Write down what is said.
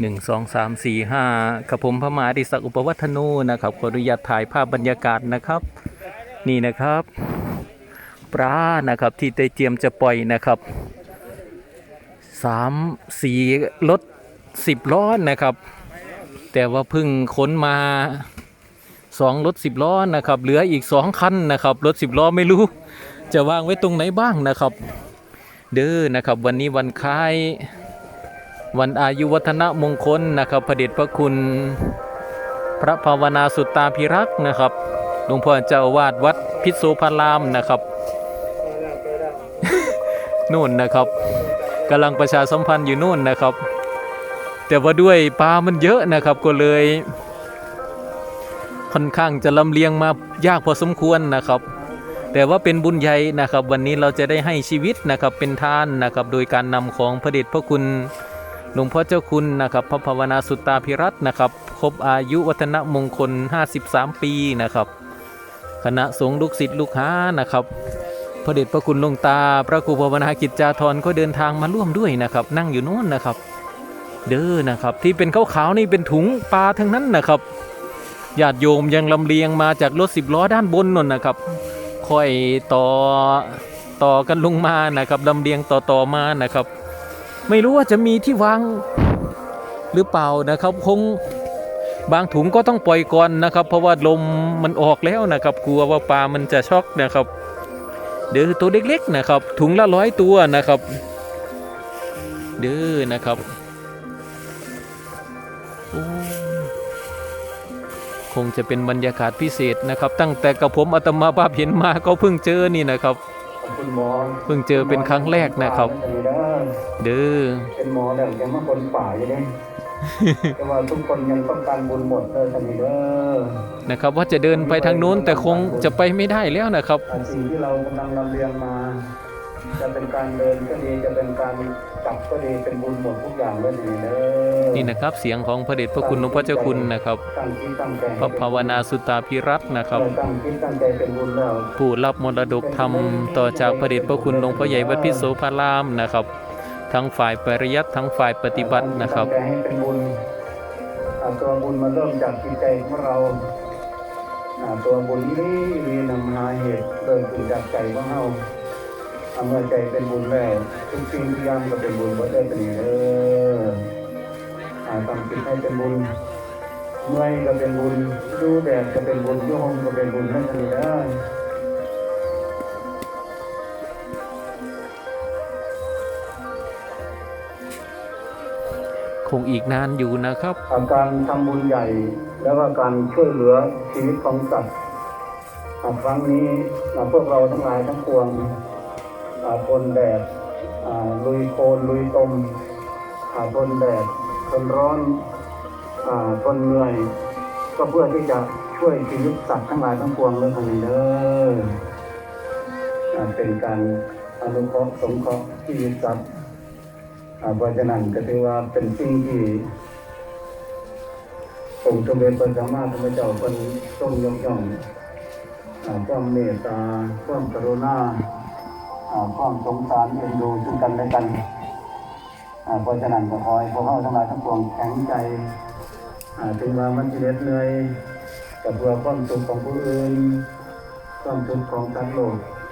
หนึ่งสองสามสี่ห้าครับผมพระมหาดิศักอุปวัฒนูนะครับขออนุญาตถ่ายภาพบรรยากาศนะครับ นี่นะครับปลานะครับที่ได้เตรียมจะปล่อยนะครับสามสี่รถสิบล้อนะครับ แต่ว่าเพิ่งขนมาสองรถสิบล้อนะครับ เหลืออีกสองคันนะครับรถสิบล้อไม่รู้ จะวางไว้ตรงไหนบ้างนะครับ เด้อนะครับ วันนี้วันคล้าย วันอายุวัฒนมงคลนะครับพระเดชพระคุณพระภาวนาสุตตาพิรักษ์นะครับหลวงพ่อเจ้าวาดวัดพิษโสพารามนะครับนู่นนะครับกำลังประชาสัมพันธ์อยู่นู่นนะครับ แต่ว่าด้วยปลามันเยอะนะครับก็เลย ค่อนข้างจะลำเลียงมายากพอสมควรนะครับ แต่ว่าเป็นบุญใหญ่นะครับ วันนี้เราจะได้ให้ชีวิตนะครับเป็นทานนะครับ โดยการนำของพระเดชพระคุณ หลวงพ่อเจ้าคุณนะครับพระภาวนาสุตตาพิรัตนะครับครบอายุวัฒนมงคล 53 ปีนะครับ คณะสงฆ์ลูกศิษย์ลูกหานะครับพระเดชพระคุณหลวงตา พระครูภาวนากิจจาธรก็เดินทางมาร่วมด้วยนะครับ นั่งอยู่โน้นนะครับ เด้อนะครับที่เป็นขาวๆนี่เป็นถุงปลาทั้งนั้นนะครับญาติโยมยังลำเลียงมาจากรถสิบล้อด้านบนนนนะครับค่อยต่อต่อกันลงมานะครับลำเลียงต่อต่อมานะครับ ไม่รู้ว่าจะมีที่วางหรือเปล่านะครับ คงบางถุงก็ต้องปล่อยก่อนนะครับ เพราะว่าลมมันออกแล้วนะครับ กลัวว่าปลามันจะช็อกนะครับ เด้อตัวเล็กๆนะครับ ถุงละร้อยตัวนะครับ เด้อนะครับโอ้คงจะเป็นบรรยากาศพิเศษนะครับ ตั้งแต่กับผมอาตมาภาพเห็นมาก็เพิ่งเจอนี่นะครับคุณหมอเพิ่งเจอเป็นครั้งแรกนะครับเด้อเป็นหมอแบบจะมาคนป่าอยู่เนี่ยแต่ว่าทุกคนยังต้องการบุญหมดเลยท่านอีเด้อนะครับ ว่าจะเดินไปทางนู้นแต่คงจะไปไม่ได้แล้วนะครับสิ่งที่เรากำลังนำเรียงมา จะเป็นการเดินก็ดีจะเป็นการกลับก็ดีเป็นบุญหมดทุกอย่างเลยทีเด้อนี่นะครับ เสียงของพระเดชพระคุณหลวงพ่อเจ้าคุณนะครับพระภาวนาสุตาพิรัตน์นะครับผู้รับมรดกธรรมต่อจากพระเดชพระคุณหลวงพ่อใหญ่วัดพิโสภารามนะครับ ทั้งฝ่ายปริยัติทั้งฝ่ายปฏิบัตินะครับใจให้เป็นบุญตัวบุญมาเริ่มจากจิตใจของเราอ่าตัวบุญนี้มีนำหาเหตุเริ่มขึ้นจากใจของเราเอาเมื่อใจเป็นบุญแล้วทุกสิ่งทุกอย่างก็เป็นบุญก็ได้เป็นอย่างเออทำจิตให้เป็นบุญเมื่อยก็เป็นบุญดูแดดก็เป็นบุญยุ่งก็เป็นบุญให้ทันทีได้ คงอีกนานอยู่นะครับาการทำบุญใหญ่แล้วก็การช่วยเหลือชีวิตของสัตว์ครั้งนี้พวกเราทั้งหลายทั้งปวงทนแดดลุยโคลนลุยตมทนแดดทนร้อนอ่าทนเหนื่อย ก็เพื่อที่จะช่วยชีวิตสัตว์ทั้งหลายทั้งปวงเลยทางนี้เด้อเป็นการอนุเคราะห์สงเคราะห์ชีวิตสัตว์ เพราะฉะนั้นก็ถือว่าเป็นสิ่งที่องค์สมเด็จพระสัมมาสัมพุทธเจ้าเป็นทรงยกย่องอ่าความเมตตาความกรุณาอ่าความสงสารเอ็นดูซึ่งกันและกันอ่าเพราะฉะนั้นก็ขอให้พวกเราทั้งหลายทั้งปวงแข็งใจอ่าถึงว่ามันจะเหน็ดเหนื่อยกับเพื่อความสุขของผู้อื่น ความสุขของสัตว์โลก